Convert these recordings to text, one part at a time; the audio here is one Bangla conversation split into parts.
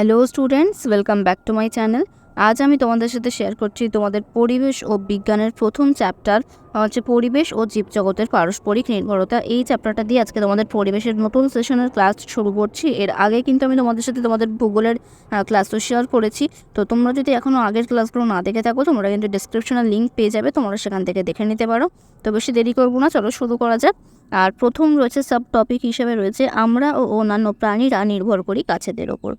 Hello students welcome back to my channel আজ আমি তোমাদের সাথে শেয়ার করছি তোমাদের পরিবেশ ও বিজ্ঞানের প্রথম চ্যাপ্টার হচ্ছে পরিবেশ ও জীবজগতের পারস্পরিক নির্ভরতা। এই চ্যাপ্টারটা দিয়ে আজকে তোমাদের পরিবেশের নতুন সেশনের ক্লাস শুরু করছি। এর আগে কিন্তু আমি তোমাদের সাথে তোমাদের ভূগোলের ক্লাস তো শেয়ার করেছি। তো তোমরা যদি এখনও আগের ক্লাসগুলো না দেখে থাকো, তোমরা কিন্তু ডিসক্রিপশনে লিঙ্ক পেয়ে যাবে। তোমরা সেখান থেকে দেখে নিতে পারো। তো বেশি দেরি করব না, চলো শুরু করা যাক। আর প্রথম রয়েছে সাব টপিক হিসেবে রয়েছে, আমরা ও অন্যান্য প্রাণীরা নির্ভর করি গাছেদের ওপর।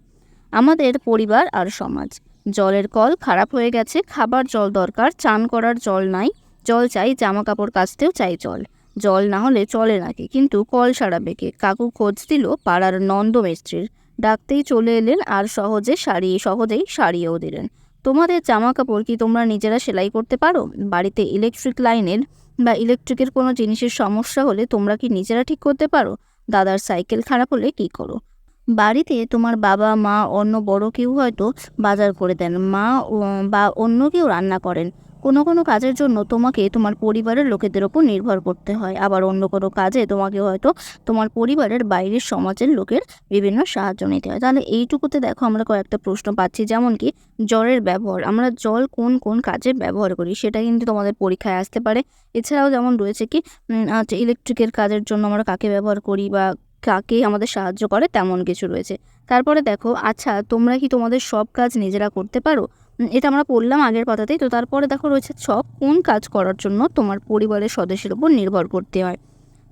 আমাদের পরিবার আর সমাজ। জলের কল খারাপ হয়ে গেছে, খাবার জল দরকার, চান করার জল নাই। জল চাই জামা কাপড় কাচতেও চাই জল। জল না হলে চলে নাকি কিন্তু কল সারাবে কে? কাকু খোঁজ দিল পাড়ার নন্দ মিস্ত্রির। ডাকতেই চলে এলেন আর সহজে সারিয়ে সহজেই সারিয়েও দিলেন। তোমাদের জামা কাপড় কি তোমরা নিজেরা সেলাই করতে পারো? বাড়িতে ইলেকট্রিক লাইনের বা ইলেকট্রিকের কোনো জিনিসের সমস্যা হলে তোমরা কি নিজেরা ঠিক করতে পারো? দাদার সাইকেল খারাপ হলে কি করো? বাড়িতে তোমার বাবা, মা, অন্য বড় কেউ হয়তো বাজার করে দেন। মা বা অন্য কেউ রান্না করেন। কোনো কোনো কাজের জন্য তোমাকে তোমার পরিবারের লোকেদের ওপর নির্ভর করতে হয়। আবার অন্য কোনো কাজে তোমাকে হয়তো তোমার পরিবারের বাইরের সমাজের লোকের বিভিন্ন সাহায্য নিতে হয়। তাহলে এইটুকুতে দেখো আমরা কয়েকটা প্রশ্ন পাচ্ছি। যেমন কি, জলের ব্যবহার। আমরা জল কোন কোন কাজে ব্যবহার করি সেটা কিন্তু তোমাদের পরীক্ষায় আসতে পারে। এছাড়াও যেমন রয়েছে কি আচ্ছা ইলেকট্রিকের কাজের জন্য আমরা কাকে ব্যবহার করি বা কাকে আমাদের সাহায্য করে তেমন কিছু রয়েছে। তারপরে দেখো আচ্ছা তোমরা কি তোমাদের সব কাজ নিজেরা করতে পারো? এটা আমরা পড়লাম আগের কথাতেই তো তারপরে দেখো রয়েছে ছক, কোন কাজ করার জন্য তোমার পরিবারের সদস্যের উপর নির্ভর করতে হয়।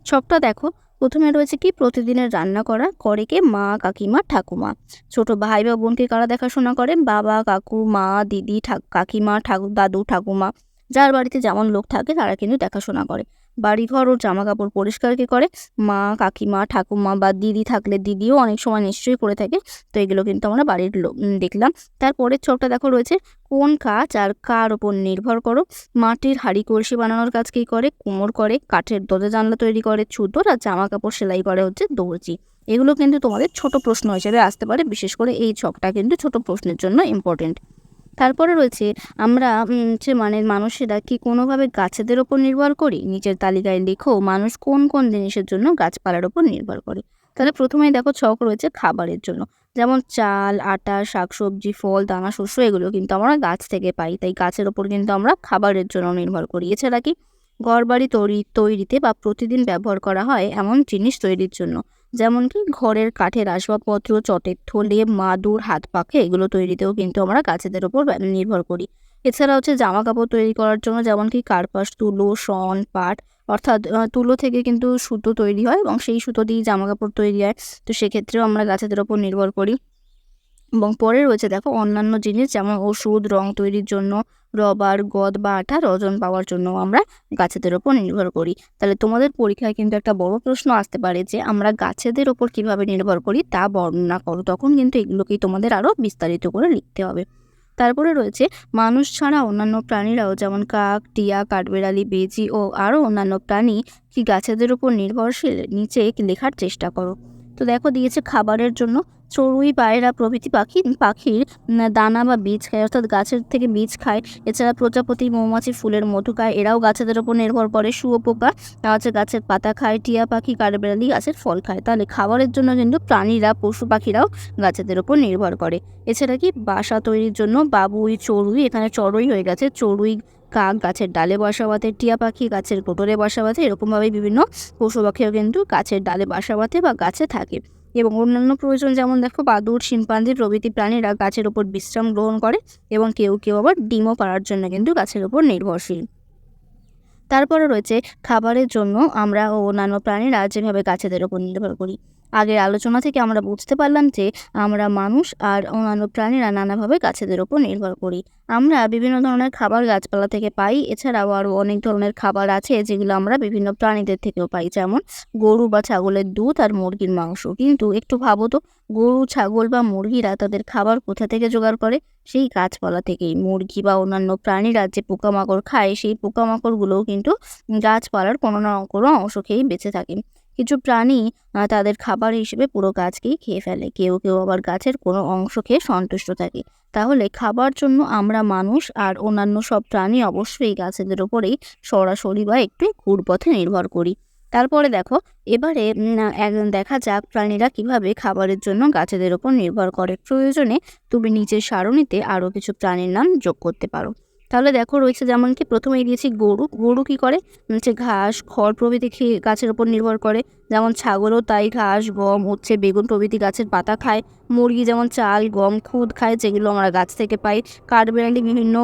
ছকটা দেখো, প্রথমে রয়েছে কি, প্রতিদিনের রান্না করা, করে কে মা, কাকিমা, ঠাকুমা। ছোট ভাই বা বোনকে কারা দেখাশোনা করে বাবা, কাকু, মা, দিদি কাকিমা, ঠাকু, দাদু, ঠাকুমা। যার বাড়িতে যেমন লোক থাকে, তারা কিন্তু দেখাশোনা করে। বাড়িঘর ও জামা কাপড় পরিষ্কার কে করে। মা, কাকিমা, ঠাকুমা বা দিদি থাকলে দিদিও অনেক সময় নিশ্চয়ই করে থাকে। তো এগুলো কিন্তু আমরা বাড়ির লোক দেখলাম। তারপরের ছকটা দেখো রয়েছে। কোন কাজ আর কার ওপর নির্ভর করো? মাটির হাঁড়ি কলসি বানানোর কাজ কি করে? কুমোর করে? কাঠের দরজা জানলা তৈরি করে? ছুতোর আর জামা কাপড় সেলাই করে হচ্ছে দর্জি? এগুলো কিন্তু তোমাদের ছোট প্রশ্ন হিসেবে আসতে পারে। বিশেষ করে এই ছকটা কিন্তু ছোট প্রশ্নের জন্য ইম্পর্টেন্ট তারপরে রয়েছে আমরা হচ্ছে মানে মানুষেরা কি কোনোভাবে গাছেদের ওপর নির্ভর করি? নিচের তালিকায় লেখো মানুষ কোন কোন জিনিসের জন্য গাছপালার ওপর নির্ভর করে। তাহলে প্রথমেই দেখো ছক রয়েছে খাবারের জন্য। যেমন চাল, আটা, শাকসবজি, ফল, দানা, শস্য এগুলো কিন্তু আমরা গাছ থেকে পাই। তাই গাছের ওপর কিন্তু আমরা খাবারের জন্য নির্ভর করি। এছাড়া কি? ঘরবাড়ি তৈরি, তৈরিতে বা প্রতিদিন ব্যবহার করা হয় এমন জিনিস তৈরির জন্য। যেমন কি ঘরের কাঠের আসবাবপত্র, চটের থলে, মাদুর, হাত পাখে এগুলো তৈরিতেও কিন্তু আমরা গাছেদের ওপর নির্ভর করি। এছাড়া হচ্ছে জামা কাপড় তৈরি করার জন্য যেমন কি কার্পাস, তুলো, শন, পাট, অর্থাৎ তুলো থেকে কিন্তু সুতো তৈরি হয় এবং সেই সুতো দিয়ে জামা কাপড় তৈরি হয়। তো সেক্ষেত্রেও আমরা গাছেদের ওপর নির্ভর করি। এবং পরে রয়েছে দেখো অন্যান্য জিনিস যেমন ওষুধ, রং তৈরির জন্য রবার, গদ বা আঠা রজন পাওয়ার জন্য আমরা গাছেদের ওপর নির্ভর করি। তাহলে তোমাদের পরীক্ষায় কিন্তু একটা বড় প্রশ্ন আসতে পারে যে, আমরা গাছেদের ওপর কীভাবে নির্ভর করি তা বর্ণনা করো। তখন কিন্তু এগুলোকেই তোমাদের আরও বিস্তারিত করে লিখতে হবে। তারপরে রয়েছে, মানুষ ছাড়া অন্যান্য প্রাণীরাও যেমন কাক, টিয়া, কাঠবেড়ালি, বেজি ও আরও অন্যান্য প্রাণী কি গাছেদের উপর নির্ভরশীল? নিচে লেখার চেষ্টা করো। তো দেখো, দিয়েছে খাবারের জন্য চড়ুই, পায়রা প্রভৃতি পাখি, পাখির দানা বা বীজ খায়। অর্থাৎ গাছের থেকে বীজ খায়। এছাড়া প্রজাপতি, মৌমাছি, ফুলের মধু খায়। এরাও গাছেদের ওপর নির্ভর করে। শুয়োপোকা তা হচ্ছে গাছের পাতা খায়। টিয়া পাখি, কাঠবেড়ালি গাছের ফল খায়। তাহলে খাবারের জন্য কিন্তু প্রাণীরা, পশু পাখিরাও গাছেদের ওপর নির্ভর করে। এছাড়া কি? বাসা তৈরির জন্য বাবুই, চড়ুই, এখানে চড়ুই হয়ে গেছে। চড়ুই, কাক গাছের ডালে বাসা বাঁধে টিয়া পাখি গাছের কোটরে বাসা বাঁধে এরকমভাবে বিভিন্ন পশু পাখিও কিন্তু গাছের ডালে বাসা বাঁধে বা গাছে থাকে। এবং অন্যান্য প্রয়োজন যেমন দেখো বাদুর শিম্পাঞ্জি প্রভৃতি প্রাণীরা গাছের ওপর বিশ্রাম গ্রহণ করে এবং কেউ কেউ আবার ডিমও পাড়ার জন্য কিন্তু গাছের ওপর নির্ভরশীল। তারপরে রয়েছে খাবারের জন্য আমরা ও অন্যান্য প্রাণীরা যেভাবে গাছেদের ওপর নির্ভর করি। আগের আলোচনা থেকে আমরা বুঝতে পারলাম যে আমরা মানুষ আর অন্যান্য প্রাণীরা নানাভাবে গাছেদের ওপর নির্ভর করি। আমরা বিভিন্ন ধরনের খাবার গাছপালা থেকে পাই, এছাড়াও আরও অনেক ধরনের খাবার আছে যেগুলো আমরা বিভিন্ন প্রাণীদের থেকেও পাই, যেমন গরু বা ছাগলের দুধ আর মুরগির মাংস। কিন্তু একটু ভাবো তো, গরু, ছাগল বা মুরগিরা তাদের খাবার কোথা থেকে জোগাড় করে? সেই গাছপালা থেকেই। মুরগি বা অন্যান্য প্রাণীরা যে পোকামাকড় খায়, সেই পোকামাকড়গুলোও কিন্তু গাছপালার কোনো না কোনো অংশ খেয়েই বেঁচে থাকে। কিছু প্রাণী তাদের খাবার হিসেবে পুরো গাছকেই খেয়ে ফেলে। কেউ কেউ আবার গাছের কোনো অংশ খেয়ে সন্তুষ্ট থাকে। তাহলে খাবার জন্য আমরা মানুষ আর অন্যান্য সব প্রাণী অবশ্যই গাছেদের ওপরেই সরাসরি বা একটু ঘুরপথে নির্ভর করি। তারপরে দেখো, এবারে দেখা যাক প্রাণীরা কীভাবে খাবারের জন্য গাছেদের ওপর নির্ভর করে। প্রয়োজনে তুমি নিচের সারণীতে আরও কিছু প্রাণীর নাম যোগ করতে পারো। তাহলে দেখো রয়েছে যেমন কি প্রথমে দিয়েছি গরু। গরু কি করে? হচ্ছে ঘাস, খড় প্রভৃতি গাছের ওপর নির্ভর করে। যেমন ছাগলও তাই ঘাস, গম, হচ্ছে বেগুন প্রভৃতি গাছের পাতা খায়। মুরগি যেমন চাল, গম, খুদ খায়, যেগুলো আমরা গাছ থেকে পাই। কাঠবেড়ালি বিভিন্ন,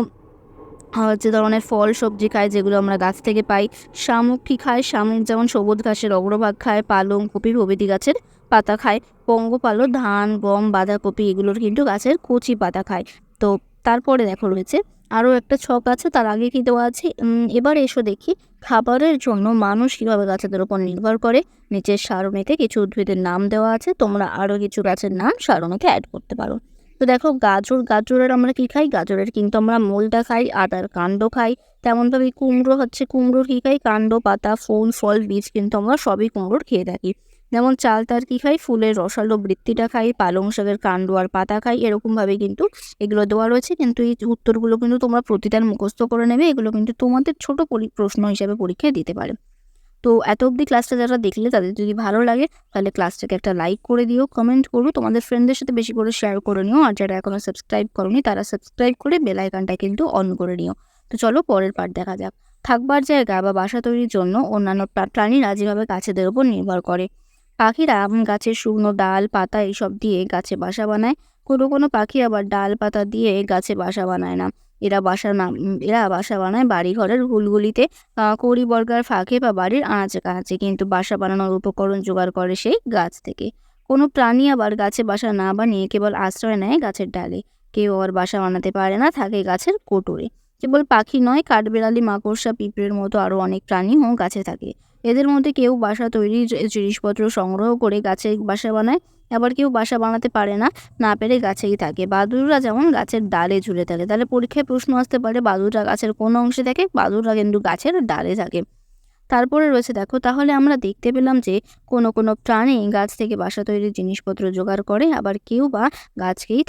হচ্ছে ধরনের ফল, সবজি খায়, যেগুলো আমরা গাছ থেকে পাই। শামুক কি খায়? শামুক যেমন সবুজ ঘাসের অগ্রভাগ খায়, পালং কপি প্রভৃতি গাছের পাতা খায়। পঙ্গপালও ধান, গম, বাঁধাকপি, এগুলোর কিন্তু গাছের কচি পাতা খায়। তো তারপরে দেখো রয়েছে আরও একটা ছক আছে, তার আগে কি দেওয়া আছে? এবার এসো দেখি, খাবারের জন্য মানুষ কীভাবে গাছেদের উপর নির্ভর করে? নিচের সারণীতে কিছু উদ্ভিদের নাম দেওয়া আছে, তোমরা আরও কিছু গাছের নাম সারণীতে অ্যাড করতে পারো। তো দেখো, গাজর, গাজরের আমরা কী খাই? গাজরের কিন্তু আমরা মূলটা খাই, আদার কাণ্ড খাই। তেমনভাবে কুমড়ো হচ্ছে, কুমড়োর কী খাই? কাণ্ড, পাতা, ফুল, ফল, বীজ কিন্তু আমরা সবই কুমড়োর খেয়ে থাকি। যেমন চাল তার কী খাই, ফুলের রসালো বৃত্তিটা খাই, পালং শাকের কাণ্ড আর পাতা খাই, এরকমভাবে কিন্তু এগুলো দেওয়া রয়েছে। কিন্তু এই উত্তরগুলো কিন্তু তোমরা প্রতিটার মুখস্থ করে নেবে, এগুলো কিন্তু তোমাদের ছোট পরি- প্রশ্ন হিসাবে পরীক্ষায় দিতে পারে। তো এত অবধি ক্লাসটা যারা দেখলে, তাদের যদি ভালো লাগে, তাহলে ক্লাসটাকে একটা লাইক করে দিও কমেন্ট করো, তোমাদের ফ্রেন্ডদের সাথে বেশি করে শেয়ার করে নিও, আর যারা এখনও সাবস্ক্রাইব করোনি, তারা সাবস্ক্রাইব করে বেল আইকনটা কিন্তু অন করে নিও। তো চলো পরের পার্ট দেখা যাক। থাকবার জায়গা বা বাসা তৈরির জন্য অন্যান্য প্রা- প্রাণীরা যেভাবে গাছেদের উপর নির্ভর করে। পাখিরা গাছের শুকনো ডাল, পাতা এইসব দিয়ে গাছে বাসা বানায়। কোনো কোনো পাখি আবার ডাল, পাতা দিয়ে গাছে বাসা বানায় না। এরা বাসা না এরা বাসা বানায় বাড়ি ঘরের হুলগুলিতে কড়ি বর্গার ফাঁকে বা বাড়ির আনাচে কানাচে কিন্তু বাসা বানানোর উপকরণ জোগাড় করে সেই গাছ থেকে। কোনো প্রাণী আবার গাছে বাসা না বানিয়ে কেবল আশ্রয় নেয় গাছের ডালে। কেউ আবার বাসা বানাতে পারে না, থাকে গাছের কোটরে। কেবল পাখি নয়, কাঠবেড়ালি, মাকড়সা, পিঁপড়ের মতো আরও অনেক প্রাণীও গাছে থাকে। এদের মধ্যে কেউ বাসা তৈরির জিনিসপত্র সংগ্রহ করে গাছে বাসা বানায়, আবার কেউ বাসা বানাতে পারে না না পেরে গাছেই থাকে। বাদুড়রা যেমন গাছের ডালে ঝুলে থাকে, তাহলে পরীক্ষায় প্রশ্ন আসতে পারে বাদুড়রা গাছের কোন অংশে থাকে? বাদুড়রা কিন্তু গাছের ডালে থাকে। তারপরে রয়েছে, দেখো, তাহলে আমরা দেখতে পেলাম যে কোনো কোনো প্রাণী গাছ থেকে বাসা তৈরির জিনিসপত্র জোগাড় করে, আবার কেউ বা গাছকেই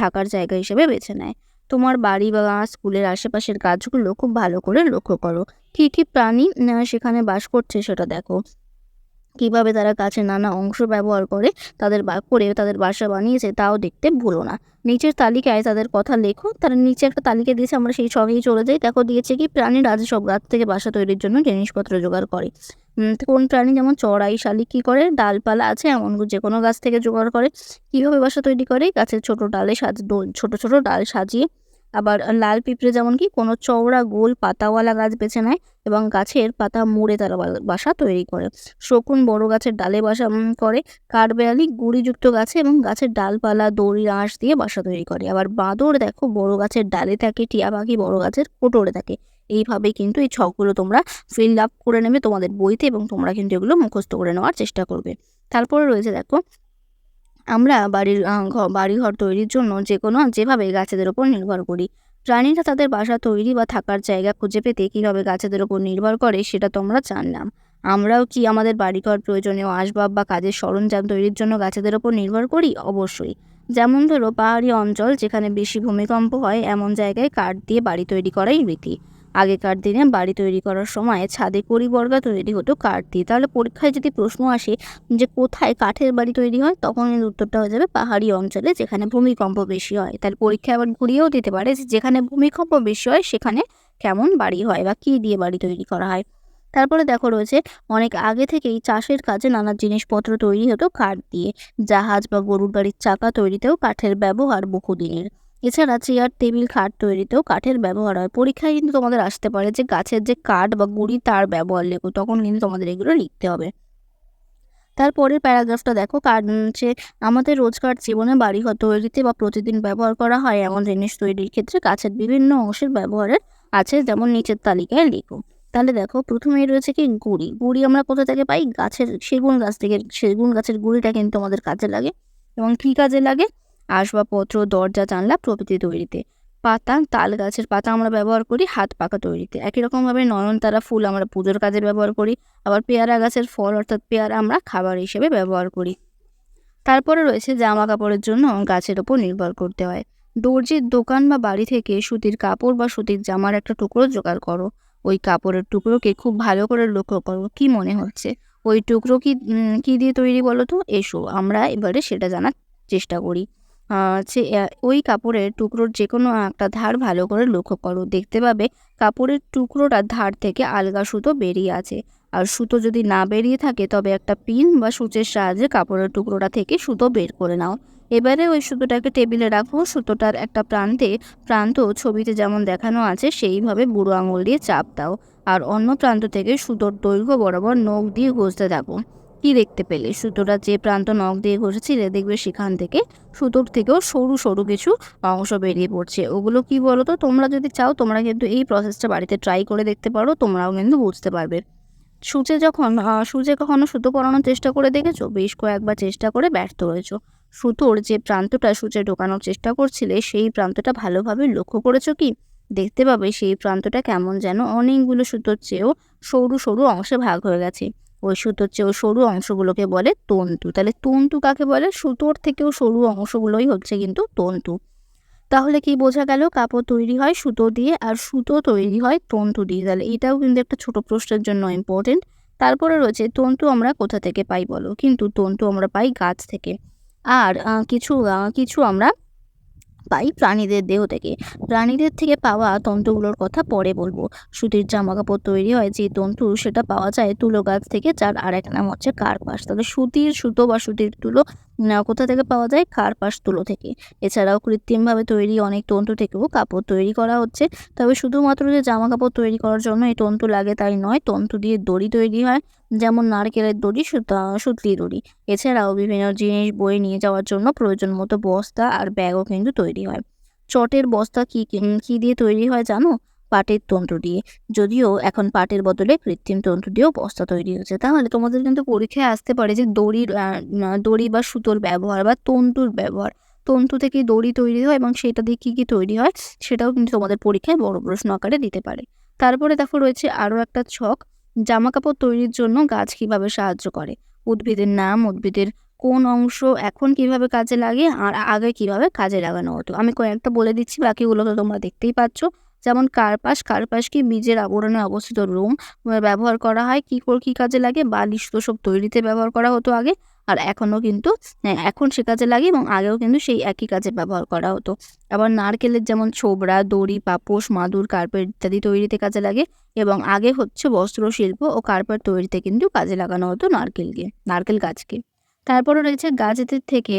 থাকার জায়গা হিসেবে বেছে নেয়। তোমার বাড়ি বা স্কুলের আশেপাশের গাছগুলো খুব ভালো করে লক্ষ্য করো। কী কী প্রাণী সেখানে বাস করছে সেটা দেখো। কীভাবে তারা গাছের নানা অংশ ব্যবহার করে তাদের বা, করে তাদের বাসা বানিয়েছে তাও দেখতে ভুলো না। নিচের তালিকায় তাদের কথা লেখো, তারা নিচে একটা তালিকা দিয়েছে, আমরা সেই সঙ্গেই চলে যাই। দেখো দিয়েছে কি প্রাণীরা আজ সব গাছ থেকে বাসা তৈরির জন্য জিনিসপত্র জোগাড় করে। কোন প্রাণী যেমন চড়াই, শালিক কী করে? ডালপালা আছে এমন যে কোনো গাছ থেকে জোগাড় করে। কীভাবে বাসা তৈরি করে? গাছের ছোট ডালে সাজ ছোট ছোট ডাল সাজিয়ে আবার লাল পিঁপড়ে যেমন কি কোনো চওড়া গোল পাতাওয়ালা গাছ বেছে নেয় এবং গাছের পাতা মুড়ে তারা বাসা তৈরি করে। শকুন বড় গাছের ডালে বাসা করে। কাঠবেড়ালি গুঁড়িযুক্ত গাছে এবং গাছের ডালপালা, দড়ি, আঁশ দিয়ে বাসা তৈরি করে। আবার বাঁদর দেখো বড় গাছের ডালে থাকে, টিয়া পাখি বড় গাছের কোটরে থাকে। এইভাবে কিন্তু এই ছকগুলো তোমরা ফিল আপ করে নেবে তোমাদের বইতে এবং তোমরা কিন্তু এগুলো মুখস্থ করে নেওয়ার চেষ্টা করবে। তারপরে রয়েছে দেখো আমরা বাড়ির বাড়িঘর তৈরির জন্য যে কোনো যেভাবে গাছেদের ওপর নির্ভর করি। প্রাণীরা তাদের বাসা তৈরি বা থাকার জায়গা খুঁজে পেতে কীভাবে গাছেদের ওপর নির্ভর করে সেটা তোমরা জানলাম। আমরাও কি আমাদের বাড়িঘর প্রয়োজনীয় আসবাব বা কাজের সরঞ্জাম তৈরির জন্য গাছেদের ওপর নির্ভর করি? অবশ্যই। যেমন ধরো পাহাড়ি অঞ্চল যেখানে বেশি ভূমিকম্প হয়, এমন জায়গায় কাঠ দিয়ে বাড়ি তৈরি করাই রীতি। আগেকার দিনে বাড়ি তৈরি করার সময় ছাদে পরিবর্গা তৈরি হতো কাঠ দিয়ে। তাহলে পরীক্ষায় যদি প্রশ্ন আসে যে কোথায় কাঠের বাড়ি তৈরি হয়, তখন এর উত্তরটা হয়ে যাবে পাহাড়ি অঞ্চলে, যেখানে ভূমিকম্প বেশি হয়। তাহলে পরীক্ষায় আবার ঘুরিয়েও দিতে পারে যেখানে ভূমিকম্প বেশি হয়, সেখানে কেমন বাড়ি হয় বা কী দিয়ে বাড়ি তৈরি করা হয়। তারপরে দেখো রয়েছে, অনেক আগে থেকেই চাষের কাজে নানা জিনিসপত্র তৈরি হতো কাঠ দিয়ে। জাহাজ বা গরুর গাড়ির চাকা তৈরিতেও কাঠের ব্যবহার বহুদিনের। এছাড়া চেয়ার, টেবিল, খাট তৈরিতেও কাঠের ব্যবহার হয়। পরীক্ষায় কিন্তু তোমাদের আসতে পারে যে গাছের যে কাঠ বা গুড়ি তার ব্যবহার লেখো, তখন কিন্তু তোমাদের এগুলো লিখতে হবে। তারপরের প্যারাগ্রাফটা দেখো, কারণ হচ্ছে আমাদের রোজকার জীবনে বাড়িঘর তৈরিতে বা প্রতিদিন ব্যবহার করা হয় এমন জিনিস তৈরির ক্ষেত্রে গাছের বিভিন্ন অংশের ব্যবহারের আছে, যেমন নিচের তালিকায় লিখো। তাহলে দেখো প্রথমেই রয়েছে কি গুড়ি। গুড়ি আমরা কোথা থেকে পাই? গাছের সেগুন গাছ থেকে। সেগুন গাছের গুড়িটা কিন্তু আমাদের কাজে লাগে এবং কী কাজে লাগে? আসবাবপত্র, দরজা, জানলা প্রভৃতি তৈরিতে। পাতা, তাল গাছের পাতা আমরা ব্যবহার করি, হাত পাকা তৈরিতে। একই রকমভাবে নয়নতারা ফুল আমরা পুজোর কাজে ব্যবহার করি, আবার পেয়ারা গাছের ফল অর্থাৎ পেয়ারা আমরা খাবার হিসেবে ব্যবহার করি। তারপরে রয়েছে জামা কাপড়ের জন্য গাছের ওপর নির্ভর করতে হয়। দর্জির দোকান বা বাড়ি থেকে সুতির কাপড় বা সুতির জামার একটা টুকরো জোগাড় করো। ওই কাপড়ের টুকরোকে খুব ভালো করে লক্ষ্য করো, কি মনে হচ্ছে? ওই টুকরো কি কী দিয়ে তৈরি বলো তো? এসো, আমরা এবারে সেটা জানার চেষ্টা করি। যে ওই কাপড়ের টুকরোর যে কোনো একটা ধার ভালো করে লক্ষ্য করো। দেখতে পাবে কাপড়ের টুকরোটার ধার থেকে আলগা সুতো বেরিয়ে আছে। আর সুতো যদি না বেরিয়ে থাকে, তবে একটা পিন বা সূচের সাহায্যে কাপড়ের টুকরোটা থেকে সুতো বের করে নাও। এবারে ওই সুতোটাকে টেবিলে রাখো। সুতোটার একটা প্রান্তে, প্রান্ত ছবিতে যেমন দেখানো আছে, সেইভাবে বুড়ো আঙুল দিয়ে চাপ দাও। আর অন্য প্রান্ত থেকে সুতোর দৈর্ঘ্য বরাবর নখ দিয়ে ঘষতে থাকো। কি দেখতে পেলে? সুতোটা যে প্রান্ত নখ দিয়ে ঘষেছিলে দেখবে সেখান থেকে সুতোর থেকেও সরু সরু কিছু অংশ বেরিয়ে পড়ছে। ওগুলো কি বলো তো তোমরা যদি চাও, তোমরা কিন্তু এই প্রসেসটা বাড়িতে ট্রাই করে দেখতে পারো, তোমরাও কিন্তু বুঝতে পারবে। সূচে যখন সূচে কখনো সুতো পরানোর চেষ্টা করে দেখেছ? বেশ কয়েকবার চেষ্টা করে ব্যর্থ হয়েছো। সুতোর যে প্রান্তটা সূচে ঢোকানোর চেষ্টা করছিলে, সেই প্রান্তটা ভালোভাবে লক্ষ্য করেছ কি? দেখতে পাবে সেই প্রান্তটা কেমন যেন অনেকগুলো সুতোর চেয়েও সরু সরু অংশে ভাগ হয়ে গেছে। ওই সুতোর চেয়েও সরু অংশগুলোকে বলে তন্তু। তাহলে তন্তু কাকে বলে? সুতোর থেকেও সরু অংশগুলোই হচ্ছে কিন্তু তন্তু। তাহলে কি বোঝা গেল? কাপড় তৈরি হয় সুতো দিয়ে আর সুতো তৈরি হয় তন্তু দিয়ে। তাহলে এটাও কিন্তু একটা ছোট প্রশ্নের জন্য ইম্পর্টেন্ট তারপরে রয়েছে, তন্তু আমরা কোথা থেকে পাই বলো? কিন্তু তন্তু আমরা পাই গাছ থেকে। আর কিছু কিছু আমরা পাই প্রাণীদের দেহ থেকে, প্রাণীদের থেকে পাওয়া তন্তুগুলোর কথা পরে বলব। সুতির জামা কাপড় তৈরি হয়, যে তন্তু সেটা পাওয়া যায় তুলো গাছ থেকে, যার আর এক নাম হচ্ছে কার্পাস। তাহলে সুতির সুতো বা সুতির তুলো কোথা থেকে পাওয়া যায়? কার্পাস তুলো থেকে। এছাড়াও কৃত্রিমভাবে তৈরি অনেক তন্তু থেকেও কাপড় তৈরি করা হচ্ছে। তবে শুধুমাত্র যে জামা কাপড় তৈরি করার জন্য এই তন্তু লাগে তাই নয়, তন্তু দিয়ে দড়ি তৈরি হয়, যেমন নারকেলের দড়ি, সুতা, সুতলি দড়ি। এছাড়াও বিভিন্ন জিনিস বয়ে নিয়ে যাওয়ার জন্য প্রয়োজন মতো বস্তা আর ব্যাগও কিন্তু তৈরি হয়। চটের বস্তা কি- কি দিয়ে তৈরি হয় জানো? পাটের তন্তু দিয়ে। যদিও এখন পাটের বদলে কৃত্রিম তন্তু দিয়েও বস্তা তৈরি হচ্ছে তাহলে তোমাদের কিন্তু পরীক্ষায় আসতে পারে যে দড়ির দড়ি বা সুতোর ব্যবহার বা তন্তুর ব্যবহার। তন্তু থেকে দড়ি তৈরি হয় এবং সেটা দিয়ে কী কী তৈরি হয় সেটাও কিন্তু তোমাদের পরীক্ষায় বড় প্রশ্ন আকারে দিতে পারে। তারপরে দেখো রয়েছে আরও একটা ছক। জামা কাপড় তৈরির জন্য গাছ কীভাবে সাহায্য করে? উদ্ভিদের নাম, উদ্ভিদের কোন অংশ, এখন কীভাবে কাজে লাগে, আর আগে কীভাবে কাজে লাগানো হতো? আমি কয়েকটা বলে দিচ্ছি, বাকিগুলো তো তোমরা দেখতেই পাচ্ছ। যেমন কার্পাস কার্পাস কি বীজের আবরণে অবস্থিত রোম ব্যবহার করা হয় কি করে কি কাজে লাগে বালিশ তো সব তৈরিতে ব্যবহার করা হতো আগে আর এখনও কিন্তু হ্যাঁ, এখন সে কাজে লাগে এবং আগেও কিন্তু সেই একই কাজে ব্যবহার করা হতো। আবার নারকেলের যেমন ছোবড়া দড়ি পাপোশ মাদুর কার্পেট ইত্যাদি তৈরিতে কাজে লাগে এবং আগে হচ্ছে বস্ত্র শিল্প ও কার্পেট তৈরিতে কিন্তু কাজে লাগানো হতো নারকেলকে নারকেল গাছকে। তারপরে রয়েছে গাছেদের থেকে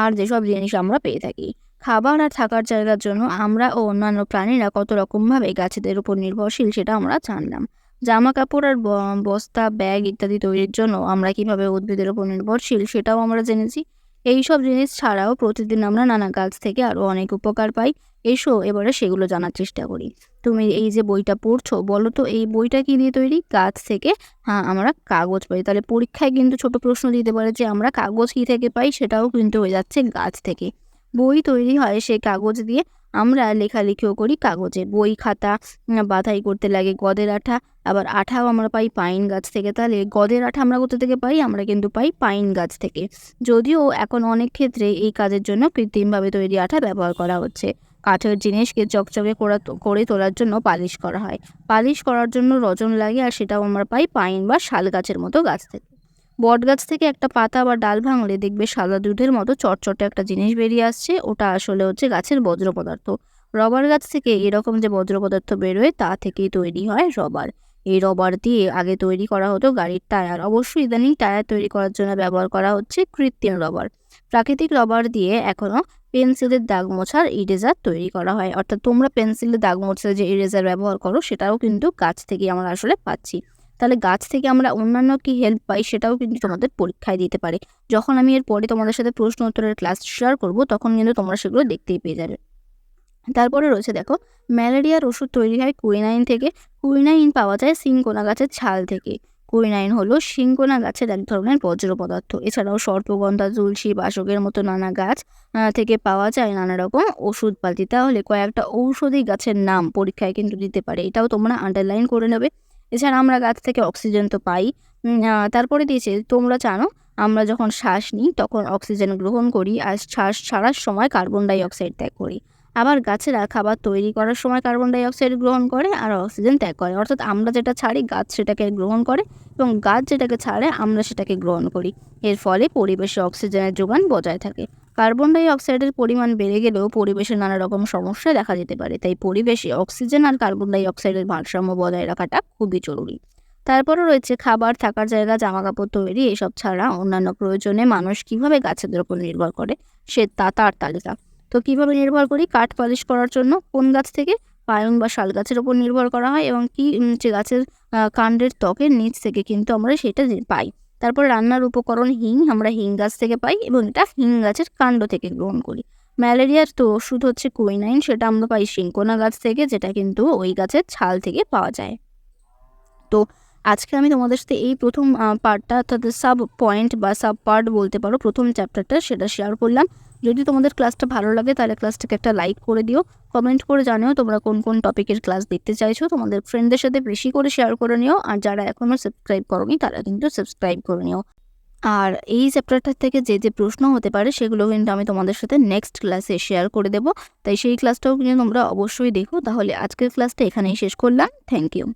আর যেসব জিনিস আমরা পেয়ে থাকি। খাবার আর থাকার জায়গার জন্য আমরা ও অন্যান্য প্রাণীরা কত রকমভাবে গাছেদের উপর নির্ভরশীল সেটা আমরা জানলাম। জামা কাপড় আর বস্তা, ব্যাগ ইত্যাদি তৈরির জন্য আমরা কীভাবে উদ্ভিদের উপর নির্ভরশীল সেটাও আমরা জেনেছি। এই সব জিনিস ছাড়াও প্রতিদিন আমরা নানা গাছ থেকে আরও অনেক উপকার পাই। এসো, এবারে সেগুলো জানার চেষ্টা করি। তুমি এই যে বইটা পড়ছো, বলো তো এই বইটা কি দিয়ে তৈরি? গাছ থেকে? হ্যাঁ আমরা কাগজ পাই। তাহলে পরীক্ষায় কিন্তু ছোট প্রশ্ন দিতে পারে যে আমরা কাগজ কী থেকে পাই? সেটাও কিন্তু হয়ে যাচ্ছে গাছ থেকে। বই তৈরি হয় সেই কাগজ দিয়ে। আমরা লেখালেখিও করি কাগজে। বই, খাতা বাধাই করতে লাগে গদের আঠা। আবার আঠাও আমরা পাই পাইন গাছ থেকে। তাহলে গদের আঠা আমরা কোথা থেকে পাই? আমরা কিন্তু পাই পাইন গাছ থেকে। যদিও এখন অনেক ক্ষেত্রে এই কাজের জন্য কৃত্রিমভাবে তৈরি আঠা ব্যবহার করা হচ্ছে। কাঠের জিনিসকে চকচকে করা করে তোলার জন্য পালিশ করা হয়। পালিশ করার জন্য রজন লাগে আর সেটাও আমরা পাই পাইন বা শাল গাছের মতো গাছ থেকে। বট গাছ থেকে একটা পাতা বা ডাল ভাঙলে দেখবে সাদা দুধের মতো চটচটে একটা জিনিস বেরিয়ে আসছে। ওটা আসলে হচ্ছে গাছের বজ্র পদার্থ। রবার গাছ থেকে এরকম যে বজ্র পদার্থ বেরোয় তা থেকেই তৈরি হয় রবার। এই রবার দিয়ে আগে তৈরি করা হতো গাড়ির টায়ার। অবশ্যই ইদানিং টায়ার তৈরি করার জন্য ব্যবহার করা হচ্ছে কৃত্রিম রবার। প্রাকৃতিক রবার দিয়ে এখনও পেন্সিলের দাগ মোছার ইরেজার তৈরি করা হয়। অর্থাৎ তোমরা পেন্সিলের দাগ মোছার যে ইরেজার ব্যবহার করো, সেটাও কিন্তু গাছ থেকে আমরা আসলে পাচ্ছি। তাহলে গাছ থেকে আমরা অন্যান্য কি হেল্প পাই সেটাও কিন্তু তোমাদের পরীক্ষায় দিতে পারে। যখন আমি এর পরে তোমাদের সাথে প্রশ্ন উত্তরের ক্লাস শেয়ার করব, তখন কিন্তু তোমরা সেগুলো দেখতেই পেয়ে যাবে। তারপরে রয়েছে দেখো, ম্যালেরিয়ার ওষুধ তৈরি হয় কুইনাইন থেকে। কুইনাইন পাওয়া যায় সিংকোনা গাছের ছাল থেকে। কুইনাইন হলো সিংকোনা গাছের এক ধরনের বজ্র পদার্থ। এছাড়াও সর্পগন্ধা, তুলসী, বাসকের মতো নানা গাছ থেকে পাওয়া যায় নানা রকম ওষুধপাতি তাহলে কয়েকটা ঔষধি গাছের নাম পরীক্ষায় কিন্তু দিতে পারে। এটাও তোমরা আন্ডারলাইন করে নেবে। এছাড়া আমরা গাছ থেকে অক্সিজেন তো পাই। তারপরে দিয়েছে, তোমরা জানো, আমরা যখন শ্বাস নিই, তখন অক্সিজেন গ্রহণ করি আর শ্বাস ছাড়ার সময় কার্বন ডাই অক্সাইড ত্যাগ করি। আবার গাছেরা খাবার তৈরি করার সময় কার্বন ডাই অক্সাইড গ্রহণ করে আর অক্সিজেন ত্যাগ করে। অর্থাৎ আমরা যেটা ছাড়ি, গাছ সেটাকে গ্রহণ করে এবং গাছ যেটাকে ছাড়ে, আমরা সেটাকে গ্রহণ করি। এর ফলে পরিবেশে অক্সিজেনের যোগান বজায় থাকে। কার্বন ডাই অক্সাইডের পরিমাণ বেড়ে গেলেও পরিবেশে নানা রকম সমস্যা দেখা যেতে পারে। তাই পরিবেশে অক্সিজেন আর কার্বন ডাই অক্সাইডের ভারসাম্য বজায় রাখাটা খুবই জরুরি। তারপরও রয়েছে খাবার, থাকার জায়গা জামা কাপড় তৈরি, এসব ছাড়া অন্যান্য প্রয়োজনে মানুষ কীভাবে গাছেদের উপর নির্ভর করে, সে তা তার তালিকা। তো কীভাবে নির্ভর করি? কাঠ পালিশ করার জন্য কোন গাছ থেকে পায়ন বা শাল গাছের উপর নির্ভর করা হয় এবং কি যে গাছের কাণ্ডের ত্বকের নিচ থেকে কিন্তু আমরা সেটা পাই। তারপর রান্নার উপকরণ হিং, আমরা হিং গাছ থেকে পাই এবং এটা হিং গাছের কাণ্ড থেকে গ্রহণ করি। ম্যালেরিয়ার তো ওষুধ হচ্ছে কুইনাইন সেটা আমরা পাই শিঙ্কোনা গাছ থেকে, যেটা কিন্তু ওই গাছের ছাল থেকে পাওয়া যায়। তো আজকে আমি তোমাদের সাথে এই প্রথম পার্টটা অর্থাৎ সাব পয়েন্ট বা সাব পার্ট বলতে পারো, প্রথম চ্যাপ্টারটা সেটা শেয়ার করলাম। যদি তোমাদের ক্লাসটা ভালো লাগে, তাহলে ক্লাসটাকে একটা লাইক করে দিও কমেন্ট করে জানিও তোমরা কোন কোন টপিকের ক্লাস দেখতে চাইছো। তোমাদের ফ্রেন্ডদের সাথে বেশি করে শেয়ার করে নিও, আর যারা এখনও সাবস্ক্রাইব করোনি, তারা কিন্তু সাবস্ক্রাইব করে নিও। আর এই চ্যাপ্টারটার থেকে যে যে প্রশ্ন হতে পারে, সেগুলো কিন্তু আমি তোমাদের সাথে নেক্সট ক্লাসে শেয়ার করে দেবো। তাই সেই ক্লাসটাও কিন্তু তোমরা অবশ্যই দেখো। তাহলে আজকের ক্লাসটা এখানেই শেষ করলাম। Thank you